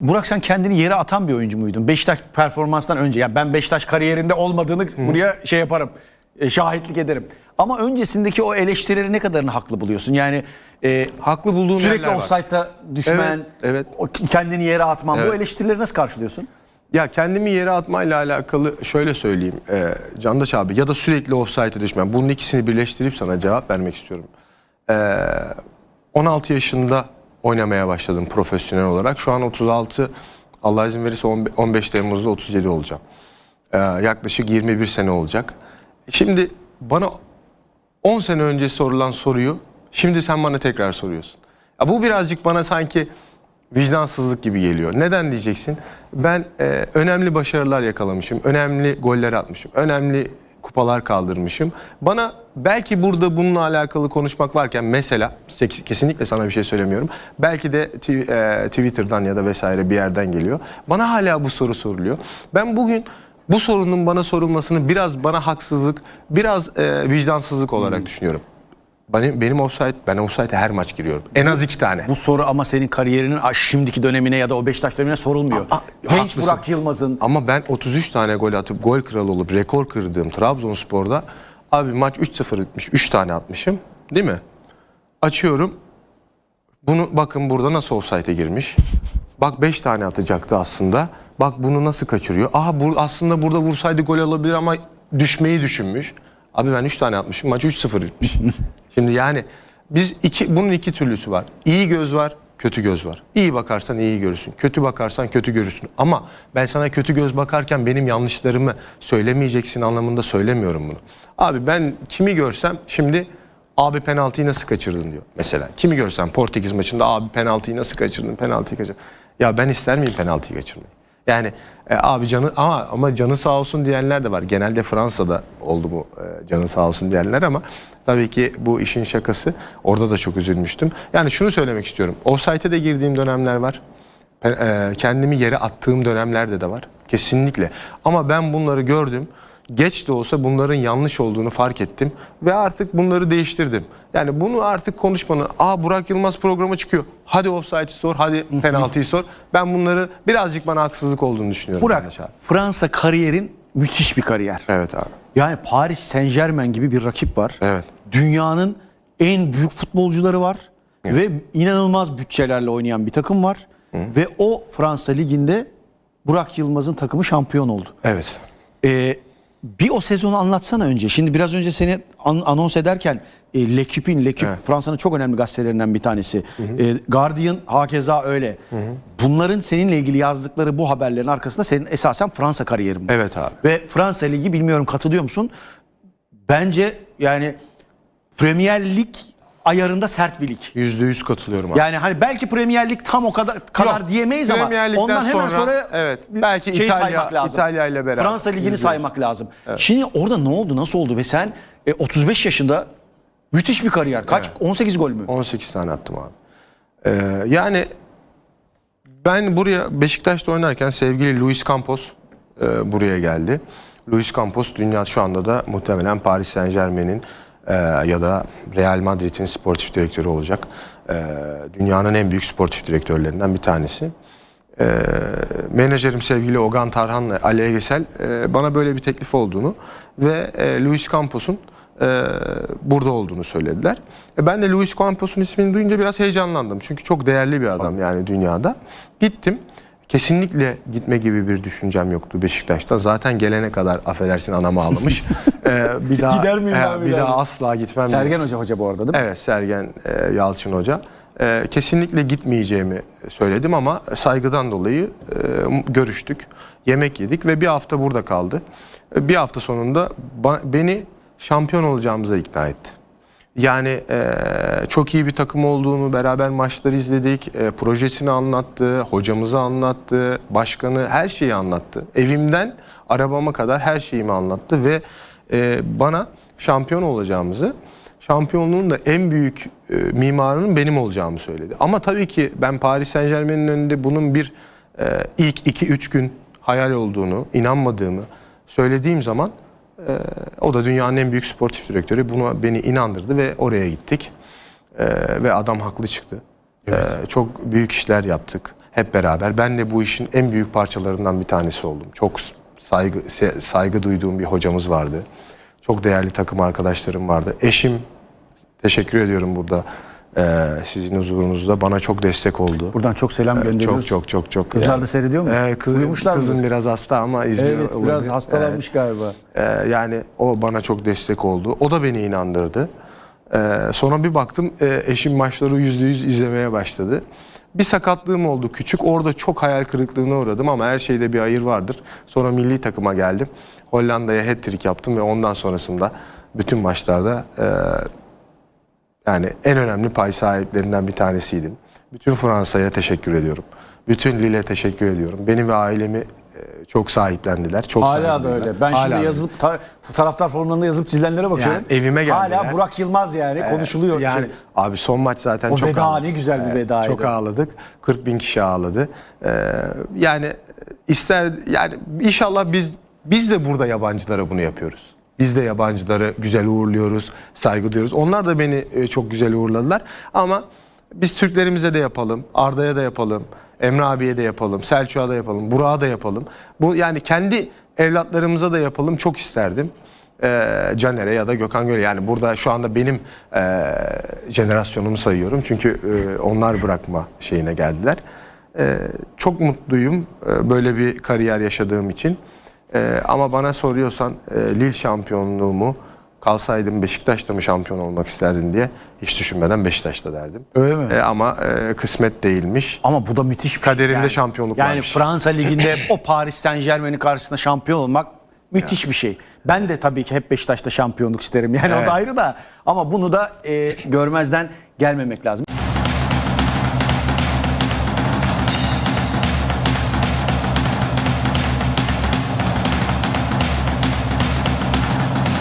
Burak sen kendini yere atan bir oyuncu muydun? Beşiktaş performanstan önce. Yani ben Beşiktaş kariyerinde olmadığını buraya şey yaparım. e, şahitlik ederim. Ama öncesindeki o eleştirileri ne kadarını haklı buluyorsun? Yani e, Haklı bulduğum sürekli offside'da düşmen, Evet, evet. kendini yere atman. Bu Evet. eleştirileri nasıl karşılıyorsun? Ya kendimi yere atmayla alakalı şöyle söyleyeyim. E, Candaş abi ya da sürekli offside'e düşmen. Bunun ikisini birleştirip sana cevap vermek istiyorum. E, 16 yaşında oynamaya başladım profesyonel olarak. Şu an 36 Allah izin verirse 15 15 Temmuz'da 37 olacağım. E, yaklaşık 21 sene olacak. Şimdi bana 10 sene önce sorulan soruyu şimdi sen bana tekrar soruyorsun. Ya bu birazcık bana sanki vicdansızlık gibi geliyor. Neden diyeceksin? Ben e, önemli başarılar yakalamışım, önemli goller atmışım, önemli kupalar kaldırmışım. Bana belki burada bununla alakalı konuşmak varken mesela ke- kesinlikle sana bir şey söylemiyorum. Belki de e, Twitter'dan ya da vesaire bir yerden geliyor. Bana hala bu soru soruluyor. Ben bugün bu sorunun bana sorulmasını biraz bana haksızlık, biraz e, vicdansızlık olarak düşünüyorum. Benim, benim offside, ben offside'e her maç giriyorum. En az iki tane. Bu soru ama senin kariyerinin şimdiki dönemine ya da o Beşiktaş dönemine sorulmuyor. Aa, Genç haklısın. Burak Yılmaz'ın Ama ben 33 tane gol atıp gol kralı olup rekor kırdığım Trabzonspor'da abi maç 3-0 bitmiş. 3 tane atmışım. Değil mi? Açıyorum. Bunu bakın burada nasıl offside'e girmiş. Bak 5 tane atacaktı aslında. Bak bunu nasıl kaçırıyor. Aha bu, aslında burada vursaydı gol alabilir ama düşmeyi düşünmüş. Abi ben 3 tane atmışım. Maç 3-0 bitmiş. Şimdi yani biz iki bunun iki türlüsü var. İyi göz var, kötü göz var. İyi bakarsan iyi görürsün. Kötü bakarsan kötü görürsün. Ama ben sana kötü göz bakarken benim yanlışlarımı söylemeyeceksin anlamında söylemiyorum bunu. Abi ben kimi görsem şimdi Abi penaltıyı nasıl kaçırdın diyor mesela. Kimi görsem Portekiz maçında abi penaltıyı nasıl kaçırdın, penaltıyı kaçırdın. Ya ben ister miyim penaltıyı kaçırmayı? Yani e, abi canı ama ama canı sağ olsun diyenler de var. Genelde Fransa'da oldu bu e, canı sağ olsun diyenler ama tabii ki bu işin şakası. Orada da çok üzülmüştüm. Yani şunu söylemek istiyorum. Offside'e de girdiğim dönemler var. E, kendimi yere attığım dönemlerde de var. Kesinlikle. Ama ben bunları gördüm. Geç de olsa bunların yanlış olduğunu fark ettim ve artık bunları değiştirdim. Yani bunu artık konuşmanın, aa Burak Yılmaz programı çıkıyor. Hadi offside'i sor, hadi penaltıyı sor. Ben bunları birazcık bana haksızlık olduğunu düşünüyorum. Burak abi. Fransa kariyerin müthiş bir kariyer. Evet abi. Yani Paris Saint Germain gibi bir rakip var. Evet. Dünyanın en büyük futbolcuları var. Ve inanılmaz bütçelerle oynayan bir takım var. Ve o Fransa Ligi'nde Burak Yılmaz'ın takımı şampiyon oldu. Evet. Ee, bir o sezonu anlatsana önce. Şimdi biraz önce seni an- anons ederken e, L'Equipe'in, L'Equipe Evet. Fransa'nın çok önemli gazetelerinden bir tanesi. E, Guardian hakeza öyle. Bunların seninle ilgili yazdıkları bu haberlerin arkasında senin esasen Fransa kariyerin var. Evet abi. Ve Fransa Ligi bilmiyorum katılıyor musun? Bence yani Premier Lig ayarında sert bir lig. Yüzde yüz katılıyorum abi. Yani hani belki Premier Lig tam o kadar kadar Yok, diyemeyiz ama Premier Lig'den ondan hemen sonra, sonra, evet, belki şeyi İtalya- saymak lazım. İtalya ile beraber. Fransa Ligi'ni Yüzde saymak lazım. Şimdi orada ne oldu? Nasıl oldu? Ve sen e, 35 yaşında müthiş bir kariyer. Kaç? 18 gol mü? 18 tane attım abi. Ee, yani ben buraya Beşiktaş'ta oynarken sevgili Luis Campos e, buraya geldi. Luis Campos dünya şu anda da muhtemelen Paris Saint Germain'in e, ya da Real Madrid'in sportif direktörü olacak. E, dünyanın en büyük sportif direktörlerinden bir tanesi. E, menajerim sevgili Ogan Tarhan'la Ali Egesel e, bana böyle bir teklif olduğunu ve e, Luis Campos'un e, burada olduğunu söylediler. E, ben de Luis Campos'un ismini duyunca biraz heyecanlandım. Çünkü çok değerli bir adam yani dünyada. Gittim. Kesinlikle gitme gibi bir düşüncem yoktu Beşiktaş'ta. Zaten gelene kadar affedersin anamı ağlamış. E, bir daha, Gider miyim e, abi bir daha asla gitmem. Sergen Hoca hoca bu arada değil mi? Evet Sergen e, Yalçın Hoca. E, kesinlikle gitmeyeceğimi söyledim ama saygıdan dolayı e, görüştük. Yemek yedik ve bir hafta burada kaldı. E, bir hafta sonunda beni şampiyon olacağımıza ikna etti. Yani e, çok iyi bir takım olduğunu beraber maçları izledik. E, projesini anlattı, hocamızı anlattı, başkanı her şeyi anlattı. Evimden arabama kadar her şeyimi anlattı ve e, bana şampiyon olacağımızı, şampiyonluğun da en büyük e, mimarının benim olacağımı söyledi. Ama tabii ki ben Paris Saint Germain'in önünde bunun bir e, ilk 2-3 gün hayal olduğunu, inanmadığımı söylediğim zaman ee, o da dünyanın en büyük sportif direktörü. Bunu beni inandırdı ve oraya gittik. Ee, ve adam haklı çıktı. Ee, çok büyük işler yaptık. hep beraber. Ben de bu işin en büyük parçalarından bir tanesi oldum. Çok saygı saygı duyduğum bir hocamız vardı. Çok değerli takım arkadaşlarım vardı. Eşim teşekkür ediyorum burada ee, sizin huzurunuzda bana çok destek oldu. Buradan çok selam gönderiyoruz. Çok çok çok çok. Kızlar da seyrediyor mu? Ee, kız, Uyumuşlar mı? Kızım biraz hasta ama izliyor Evet biraz olabilir. hastalanmış galiba. Ee, yani o bana çok destek oldu. O da beni inandırdı. Ee, sonra bir baktım e, eşim maçları yüzde yüz izlemeye başladı. Bir sakatlığım oldu küçük. Orada çok hayal kırıklığına uğradım ama her şeyde bir hayır vardır. Sonra milli takıma geldim. Hollanda'ya hat-trick yaptım ve ondan sonrasında bütün maçlarda e, yani en önemli pay sahiplerinden bir tanesiydim. Bütün Fransa'ya teşekkür ediyorum. Bütün Lille teşekkür ediyorum. Beni ve ailemi e, çok sahiplendiler. Çok Hala da sahiplediler. öyle. Ben Hala şimdi yazılıp ta- taraftar forumlarında yazıp çizilenlere bakıyorum. Yani evime geldiler. Hala Burak Yılmaz yani konuşuluyor. Yani Şey, abi son maç zaten O çok veda ağladık. ne güzel bir vedaydı. Çok ağladık. 40 bin kişi ağladı. Ee, yani ister yani inşallah biz biz de burada yabancılara bunu yapıyoruz. Biz de yabancıları güzel uğurluyoruz, saygı duyuyoruz. Onlar da beni e, çok güzel uğurladılar. Ama biz Türklerimize de yapalım, Arda'ya da yapalım, Emre abiye de yapalım, Selçuk'a da yapalım, Burak'a da yapalım. Bu yani kendi evlatlarımıza da yapalım çok isterdim e, Caner'e ya da Gökhan Göre yani burada şu anda benim e, jenerasyonumu sayıyorum çünkü e, onlar bırakma şeyine geldiler. E, çok mutluyum e, böyle bir kariyer yaşadığım için. E, ama bana soruyorsan e, Lille şampiyonluğumu kalsaydım Beşiktaş'ta mı şampiyon olmak isterdin diye hiç düşünmeden Beşiktaş'ta derdim. Öyle mi? E, ama e, kısmet değilmiş. Ama bu da müthiş bir şey. Kaderinde yani, şampiyonluk Yani varmış. Fransa Ligi'nde o Paris Saint Germain'in karşısında şampiyon olmak müthiş bir şey. Ben de tabii ki hep Beşiktaş'ta şampiyonluk isterim. Yani o Evet. da ayrı da ama bunu da e, görmezden gelmemek lazım.